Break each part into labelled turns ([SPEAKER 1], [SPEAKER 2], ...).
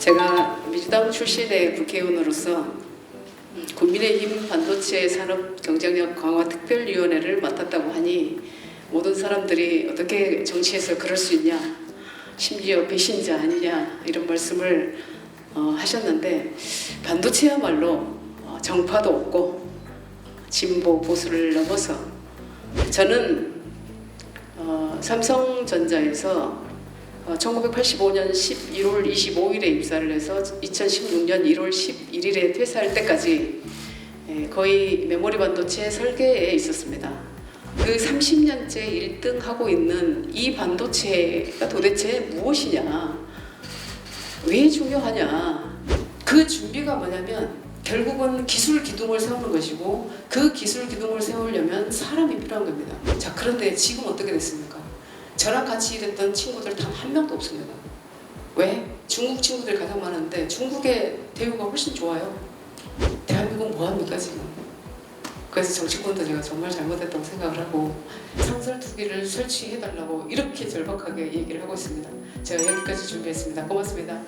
[SPEAKER 1] 제가 민주당 출신의 국회의원으로서 국민의힘 반도체 산업 경쟁력 강화 특별위원회를 맡았다고 하니 모든 사람들이 어떻게 정치에서 그럴 수 있냐 심지어 배신자 아니냐 이런 말씀을 어, 하셨는데 반도체야말로 어, 정파도 없고 진보 보수를 넘어서 저는 어, 삼성전자에서 어, 1985년 11월 25일에 입사를 해서 2016년 1월 11일에 퇴사할 때까지 예, 거의 메모리 반도체 설계에 있었습니다. 그 30년째 1등 하고 있는 이 반도체가 도대체 무엇이냐? 왜 중요하냐? 그 준비가 뭐냐면 결국은 기술 기둥을 세우는 것이고 그 기술 기둥을 세우려면 사람이 필요한 겁니다. 자, 그런데 지금 어떻게 됐습니까? 저랑 같이 일했던 친구들 단 한 명도 없습니다. 왜? 중국 친구들이 가장 많은데 중국의 대우가 훨씬 좋아요. 대한민국 뭐합니까 지금? 그래서 정치권도 제가 정말 잘못했다고 생각을 하고 상설 투기를 설치해달라고 이렇게 절박하게 얘기를 하고 있습니다. 제가 여기까지 준비했습니다. 고맙습니다.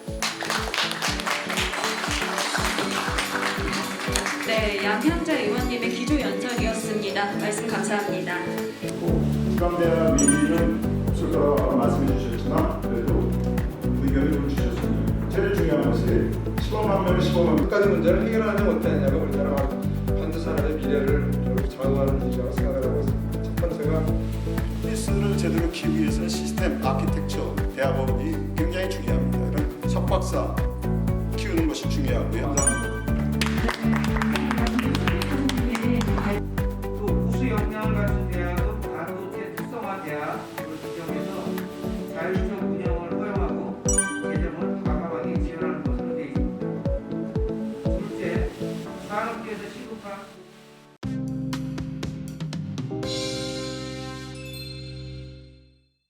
[SPEAKER 2] 네, 양현재 의원님의 기조 연설이었습니다. 말씀 감사합니다.
[SPEAKER 3] 국감대학 위기는 없을 거라고 말씀해 주셨지만 그래도 의견을 좀 주셨습니다. 제일 중요한 것이 15만 명, 15만 명.
[SPEAKER 4] 끝까지 문제를 해결하지 못했냐면 우리나라 반도산업의 미래를 좌우하는 문제라고 생각을 하고 있습니다. 첫 번째가
[SPEAKER 3] 피스를 제대로 키우기 위해서는 시스템 아키텍처 대학업이 굉장히 중요합니다. 이런 석박사 키우는 것이 중요하고요.